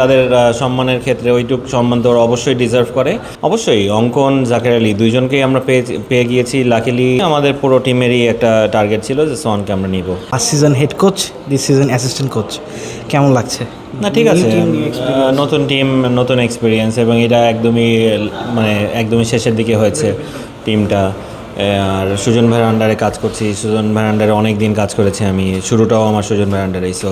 তাদের সম্মানের ক্ষেত্রে ওইটুক সম্মান তো অবশ্যই ডিজার্ভ করে। অবশ্যই অঙ্কন জাকের আলী দুইজনকেই আমরা পেয়ে পেয়ে গিয়েছি। লাকিলি আমাদের পুরো টিমেরই একটা টার্গেট ছিল যে সোহানকে আমরা নিব। First season head coach this season assistant coach কেমন লাগছে? না ঠিক আছে। নতুন টিম নতুন এক্সপিরিয়েন্স এবং এটা একদমই মানে একদমই শেষের দিকে হয়েছে টিমটা আর সুজন ভাইয়ের আন্ডারে কাজ করছি। সুজন ভাইয়ের আন্ডারে অনেক দিন কাজ করেছি আমি। শুরুটাও আমার সুজন ভাইয়ের আন্ডারেই সো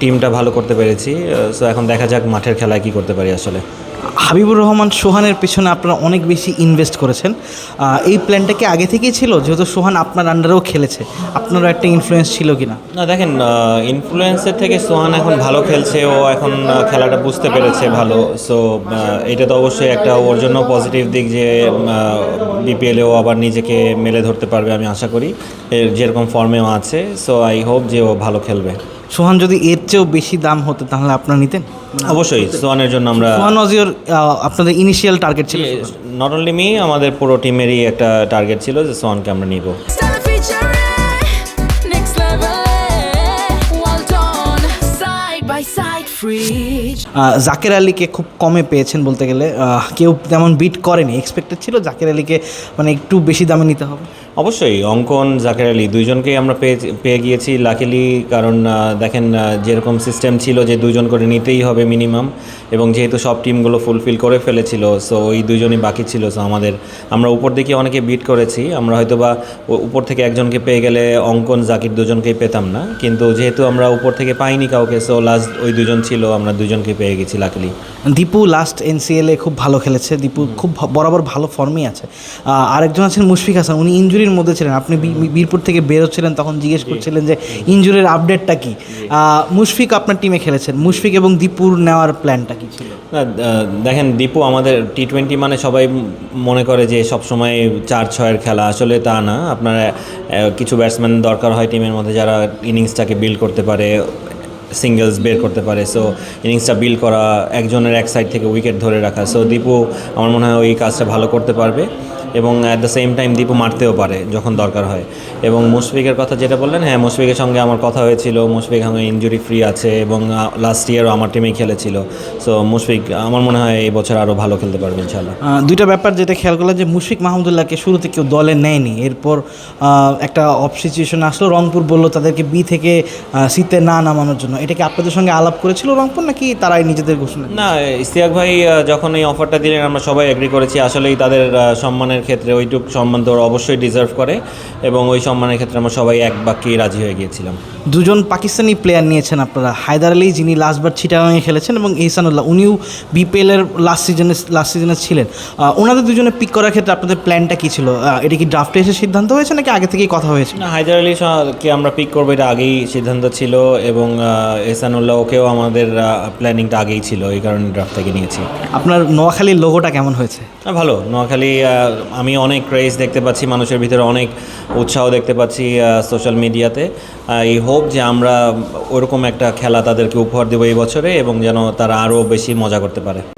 টিমটা ভালো করতে পেরেছি। সো এখন দেখা যাক মাঠের খেলায় কী করতে পারি আসলে। হাবিবুর রহমান সোহানের পিছনে আপনারা অনেক বেশি ইনভেস্ট করেছেন। এই প্ল্যানটা কি আগে থেকেই ছিল? যেহেতু সোহান আপনার আন্ডারেও খেলেছে। আপনারও একটা ইনফ্লুয়েন্স ছিল কি না না দেখেন ইনফ্লুয়েন্সের থেকে সোহান এখন ভালো খেলছে। ও এখন খেলাটা বুঝতে পেরেছে ভালো। সো এটা তো অবশ্যই একটা ওর জন্য পজিটিভ দিক যে বিপিএলেও আবার নিজেকে মেলে ধরতে পারবে আমি আশা করি। যেরকম ফর্মেও আছে। সো আই হোপ যে ও ভালো খেলবে। সোহান যদি এর চেয়েও বেশি দাম হতো তাহলে আপনারা নিতেন? অবশ্যই সোহানের জন্য আমরা সোহান অজিওর আপনাদের ইনিশিয়াল টার্গেট ছিল নট অনলি মি আমাদের পুরো টিমেরই একটা টার্গেট ছিল যে সোহানকে আমরা নিব। By side, জাকের আলীকে খুব কমে পেয়েছেন বলতে গেলে। কেউ তেমন বিট করেনি। এক্সপেক্টেড ছিল জাকের আলীকে মানে একটু বেশি দামে নিতে হবে। অবশ্যই, অঙ্কন, জাকের আলী দুইজনকেই আমরা পেয়ে পেয়ে গিয়েছি লাকিলি কারণ দেখেন যেরকম সিস্টেম ছিল যে দুজন করে নিতেই হবে মিনিমাম এবং যেহেতু সব টিমগুলো ফুলফিল করে ফেলেছিল সো ওই দুজনই বাকি ছিল সো আমাদের আমরা উপর দিকে অনেকে বিট করেছি। আমরা হয়তো বা উপর থেকে একজনকে পেয়ে গেলে অঙ্কন, জাকির দুজনকেই পেতাম না। কিন্তু যেহেতু আমরা উপর থেকে পাইনি কাউকে সো লাস্ট ওই দুজন ছিল। আমরা দুজনকে পেয়ে গেছি লাকলি দীপু লাস্ট এনসিএলে খুব ভালো খেলেছে। দীপু খুব বরাবর ভালো ফর্মেই আছে। আরেকজন আছেন মুশফিক হাসান উনি ইঞ্জুরির মধ্যে ছিলেন। আপনি বীরপুর থেকে বেরোচ্ছিলেন তখন জিজ্ঞেস করছিলেন যে ইঞ্জুরির আপডেটটা কি? মুশফিক আপনার টিমে খেলেছেন। মুশফিক এবং দীপুর নেওয়ার প্ল্যানটা কি ছিল? দেখেন দীপু আমাদের টি টোয়েন্টি মানে সবাই মনে করে যে সব সময় চার ছয়ের খেলা। আসলে তা না। আপনার কিছু ব্যাটসম্যান দরকার হয় টিমের মধ্যে যারা ইনিংসটাকে বিল্ড করতে পারে। সিঙ্গেলস বের করতে পারে। সো ইনিংসটা বিল্ড করা, একজনের এক সাইড থেকে উইকেট ধরে রাখা। সো দীপু, আমার মনে হয় ওই কাজটা ভালো করতে পারবে। এবং at the same time Dipu মারতেও পারে যখন দরকার হয়। এবং মুশফিকের কথা যেটা বললেন হ্যাঁ মুশফিকের সঙ্গে আমার কথা হয়েছিল মুশফিক এখন ইঞ্জুরি ফ্রি আছে এবং লাস্ট ইয়ারও আমার টিমেই খেলেছিল। সো মুশফিক আমার মনে হয় এই বছর আরও ভালো খেলতে পারবে ইনশাল্লাহ দুইটা ব্যাপার যেটা খেয়াল করলাম যে মুশফিক মাহমুদুল্লাহকে শুরুতে কেউ দলে নেয়নি। এরপর একটা অফ সিচুয়েশন আসলো রংপুর বলল তাদেরকে বি থেকে সিতে না নামানোর জন্য। এটা কি আপনাদের সঙ্গে আলাপ করেছিল রংপুর নাকি তারাই নিজেদের ঘোষণা না ইস্তিয়াক ভাই যখন এই অফারটা দিলেন আমরা সবাই এগ্রি করেছি। আসলেই তাদের সম্মানের ক্ষেত্রে ওইটুক সম্মান তো ওরা অবশ্যই ডিজার্ভ করে এবং ওই সম্মানের ক্ষেত্রে আমরা সবাই এক বাক্যেই রাজি হয়ে গিয়েছিলাম। দুজন পাকিস্তানি প্লেয়ার নিয়েছেন আপনারা। হায়দার আলী যিনি লাস্টবার চিটাগাংয়ে খেলেছেন এবং ইহসানুল্লাহ উনিও বিপিএলের লাস্ট সিজনে লাস্ট সিজনে ছিলেন। ওনাদের দুজনে পিক করার ক্ষেত্রে আপনাদের প্ল্যানটা কী ছিল? এটা কি ড্রাফটে এসে সিদ্ধান্ত হয়েছে নাকি আগে থেকেই কথা হয়েছে? না হায়দার আলী কে আমরা পিক করব এটা আগেই সিদ্ধান্ত ছিল এবং আহ, এহসানুল্লাহ ওকেও আমাদের প্ল্যানিংটা আগেই ছিল এই কারণে ড্রাফট থেকে নিয়েছি। আপনার নোয়াখালীর লোগোটা কেমন হয়েছে? ভালো। নোয়াখালী আমি অনেক ক্রেজ দেখতে পাচ্ছি, মানুষের ভিতরে অনেক উৎসাহ দেখতে পাচ্ছি সোশ্যাল মিডিয়াতে এই হোপ যে আমরা ওরকম একটা খেলা তাদেরকে উপহার দেবো এই বছরে এবং যেন তারা আরও বেশি মজা করতে পারে।